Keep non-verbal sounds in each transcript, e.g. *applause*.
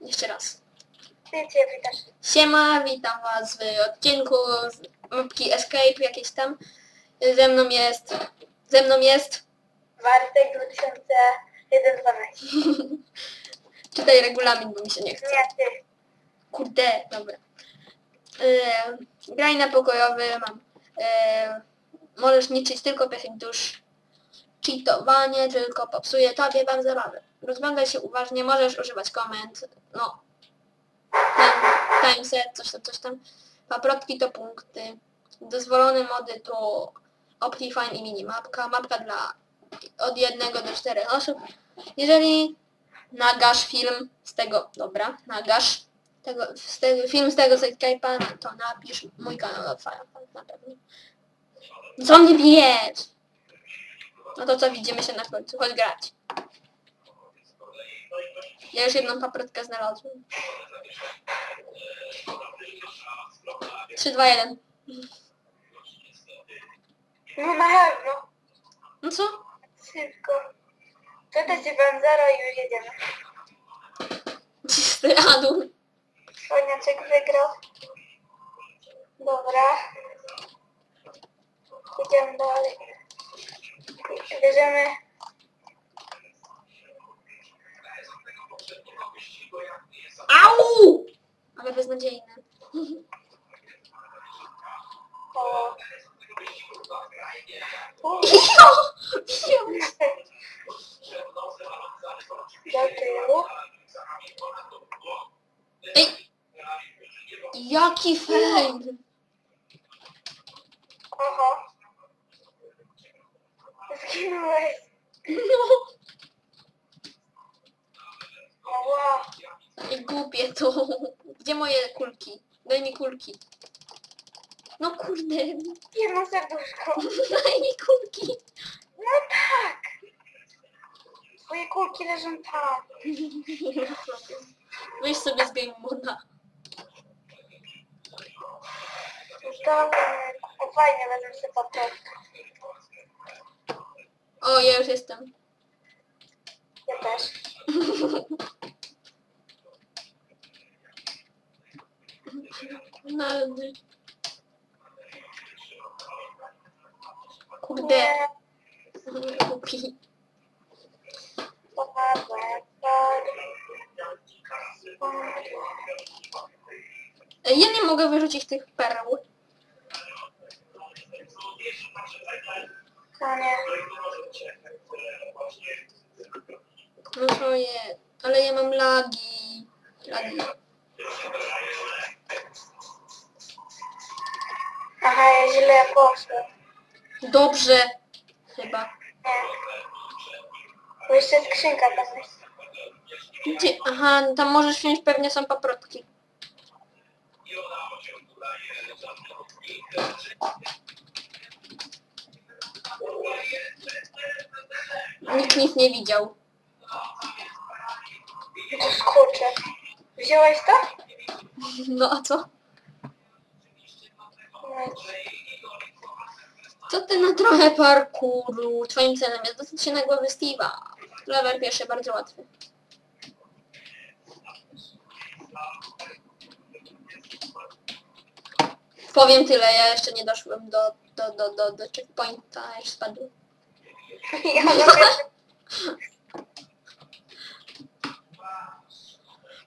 Jeszcze raz. Witasz. Siema, witam was w odcinku z mapki Escape jakieś tam. Ze mną jest... Ze mną jest... Bartek 2001-12. *laughs* Czytaj regulamin, bo mi się nie chce. Nie, ty. Kurde, dobra. E, graj na pokojowy mam. E, możesz liczyć tylko 5 dusz. Cheatowanie tylko popsuje tobie wam zabawę. Rozglądaj się uważnie, możesz używać komend. No. Time, timeset, coś tam, coś tam. Paprotki to punkty. Dozwolone mody to Optifine i minimapka. Mapka dla od jednego do czterech osób. Jeżeli nagasz film z tego, dobra, nagasz tego, z tego, film z tego Skype'a, to napisz mój kanał na Firefox na pewno. Co mnie bijesz? No to co, widzimy się na końcu, chodź grać. Ja już jedną paprotkę znalazłem. 3, 2, 1. No na pewno. No co? Szybko. To też ci powiem zero i już jedziemy. Czysty adul. Koniaczek wygrał. Dobra. Idziemy dalej. Bierzemy. Au! Ale beznadziejne. O. U, Jo! Jo! Do tyłu. Ej! Jaki fail! Oho. Zginąłeś. No! O, wow. I głupie to. *laughs* Gdzie moje kulki? Daj mi kulki. No kurde, Jedno serduszko. *laughs* daj mi kulki. No tak. Twoje kulki leżą tam. *laughs* Weź sobie z game moda. Dobra. Fajnie, wezmę sobie paprotkę. O, ja już jestem. Ja też. No, kurde, głupi. Ja nie mogę wyrzucić tych pereł. No nie. No to je, ale ja mam lagi. Lagi. Ja źle poszłem. Dobrze. Chyba. Nie. Bo jeszcze skrzynka tam jest. Gdzie? Aha, tam możesz wziąć, pewnie są paprotki. Nikt nic nie widział. To skurczę. Wziąłeś to? No a co? Co ty na trochę parkouru? Twoim celem jest dostać się na głowę Steve'a. Level pierwszy bardzo łatwy. Powiem tyle, ja jeszcze nie doszłem do, do, do, do, do checkpointa, już spadłem. *laughs* Ja.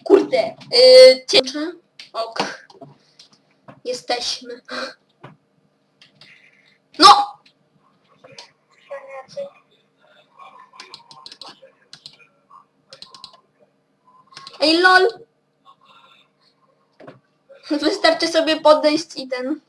Kurde, yy? Ok. Jesteśmy. No! Ej, lol! *laughs* Wystarczy sobie podejść i ten...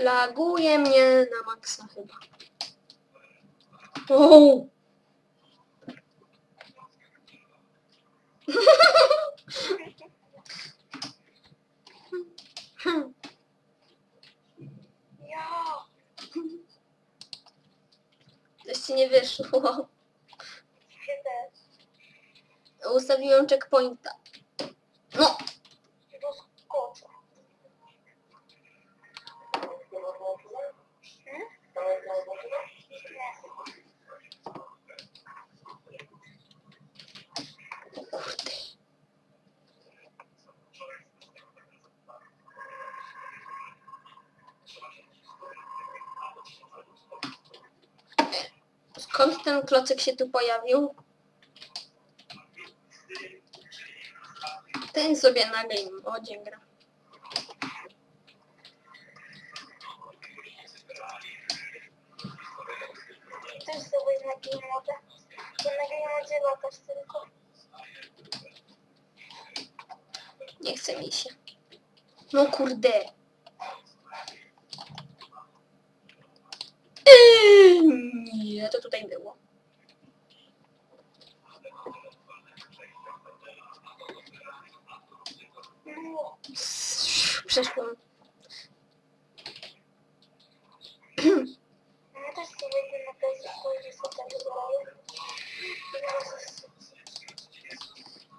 Laguje mnie na maksa chyba. O! Ja. Coś ci nie wyszło. Ustawiłem checkpointa. No, Skąd ten klocek się tu pojawił? Ten sobie na game modzie gra. Też sobie na game mode. To na game mode latasz tylko. Nie chce mi się. No kurde. Nie, to tutaj było. No. Przeszłam.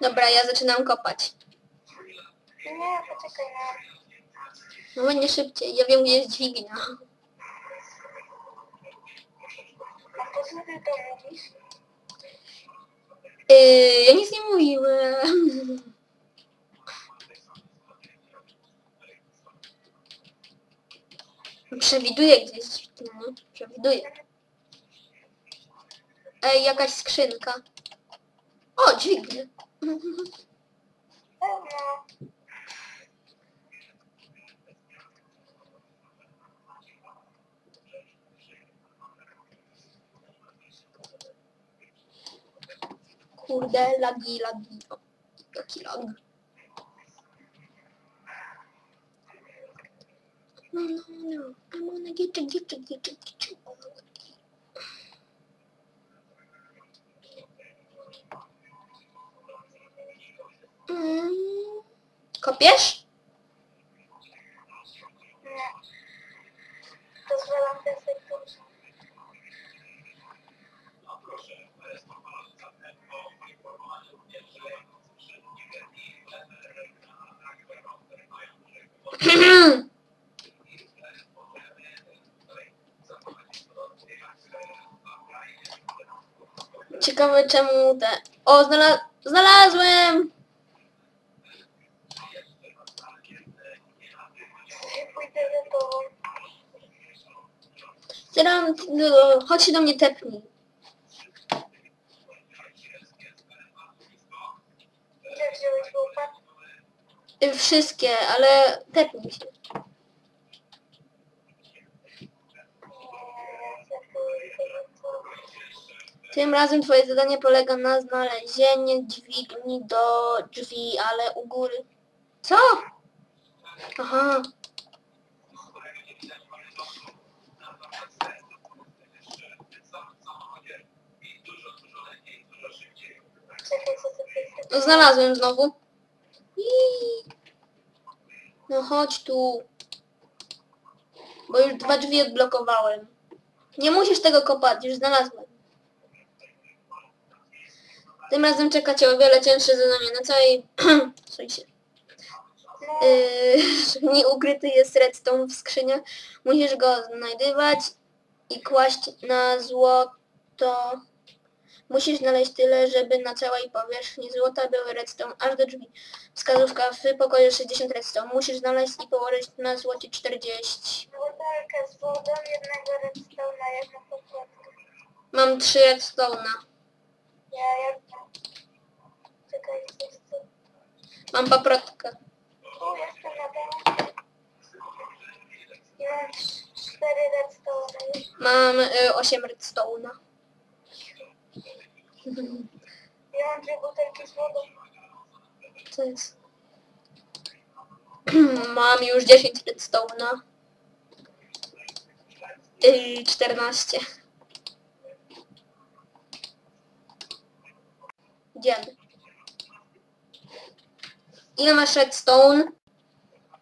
Dobra, ja zaczynam kopać. Nie, poczekaj na... No będzie szybciej. Ja wiem, gdzie jest dźwignia. A po co ty to mówisz? Yy, ja nic nie mówiłem. Przewiduję gdzieś. No, przewiduję. Ej, jakaś skrzynka. O, dźwignia. *laughs* Pewno. Kurde, lagi, lagi. O, jaki lag. No, no, no. I wanna get to, get to, get to, get. Mm. Kopiesz? Nie. Pozwalam ten sektor. Ciekawe czemu te... O, znalaz... znalazłem! No, Chodź się do mnie tepnij. Gdzie wziąłeś łopat? Wszystkie, ale tepnij się. Tym razem twoje zadanie polega na znalezieniu dźwigni do drzwi, ale u góry. Co? Aha. Znalazłem znowu. No chodź tu. Bo już dwa drzwi odblokowałem. Nie musisz tego kopać, już znalazłem. Tym razem czeka cię o wiele cięższe zadanie na całej... Słuchaj się. No, Yy, *laughs* nieukryty jest redstone w skrzyniach. Musisz go znajdywać i kłaść na złoto. Musisz znaleźć tyle, żeby na całej powierzchni złota były redstone aż do drzwi. Wskazówka w pokoju 60 redstone. Musisz znaleźć i położyć na złocie 40. butelkę z wodą, jednego redstone'a, jedną podkładkę. Mam 3 redstone'a. Ja, ja... Czekaj, coś tu... Mam paprotkę. Tu jestem na dole. I mam cz- cztery redstone'y. Mam y, 8 redstone'a. Ja mam dwie butelki z wodą. Co jest? *clears throat* Mam już 10 redstone'a. Yy, 14. Idziemy. Ile masz redstone?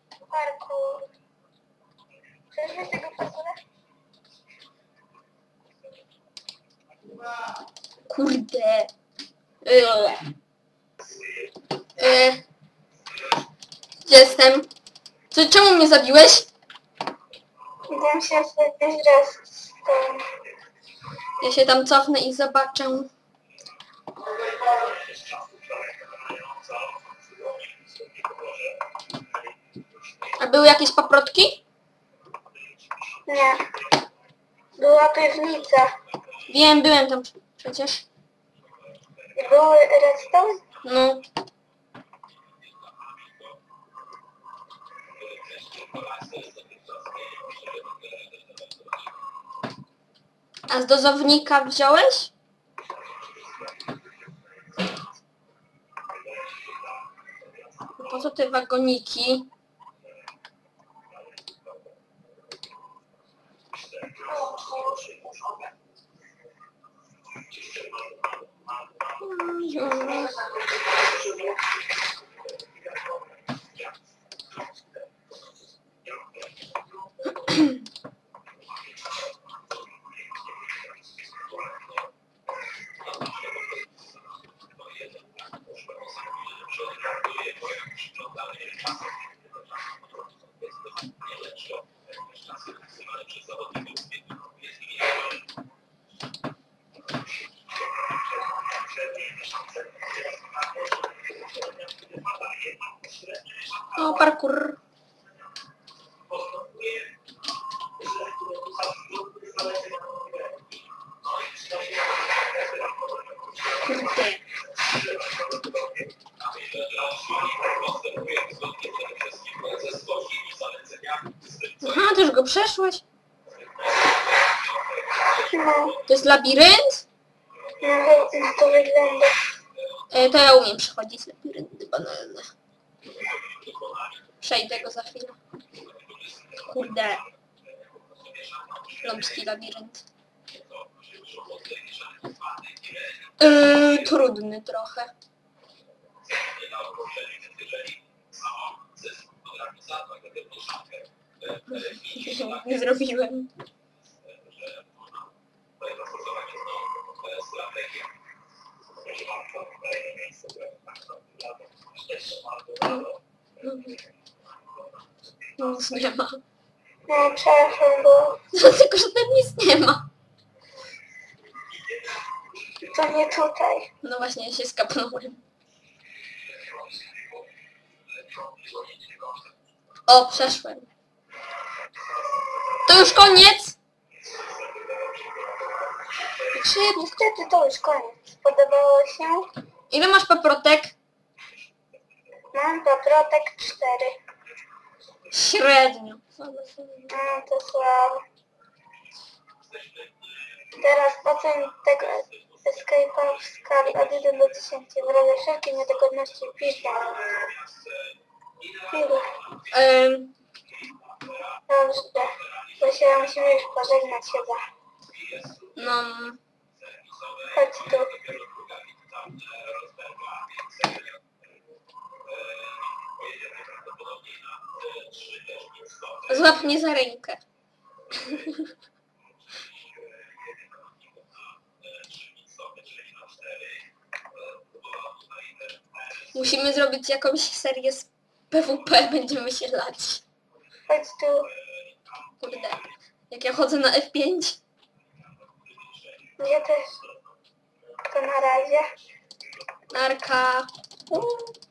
Parkour. Chcesz mieć tego parkoura? Kurde. Y, Gdzie jestem? Co, czemu mnie zabiłeś? Idę się stąd. Ja się tam cofnę i zobaczę. A były jakieś paprotki? Nie. Była piwnica. Wiem, byłem tam przecież. Były redstone? No. A z dozownika wziąłeś? Po co te wagoniki? O, parkour. Kurde. Aha, już go przeszłeś? No. To jest labirynt? No, to wygląda. E, to ja umiem przechodzić labirynty banalne. Przejdę go za chwilę. Kurde. Ląbski labirynt. Yy, trudny trochę. Nie zrobiłem. Nic nie ma. No, przepraszam, bo No tylko, że tam nic nie ma. to nie tutaj. No właśnie, ja się skapnąłem. O, przeszłem. To już koniec? Szybko. Niestety to już koniec. Podobało się? Ile masz paprotek? Mam paprotek 4. Średnio. No, to słabo. Teraz ocen tego escape'a w skali od 1 do 10. W razie wszelkiej niedogodności pisz do mnie. Miło. Ym, Dobrze. Bo się musimy już pożegnać chyba. no, Chodź tu. Złap mnie za rękę. Musimy zrobić jakąś serię z PWP, będziemy się lać. Chodź tu. Kurde. Jak ja chodzę na F5. Ja też. To na razie. Narka. Uuu.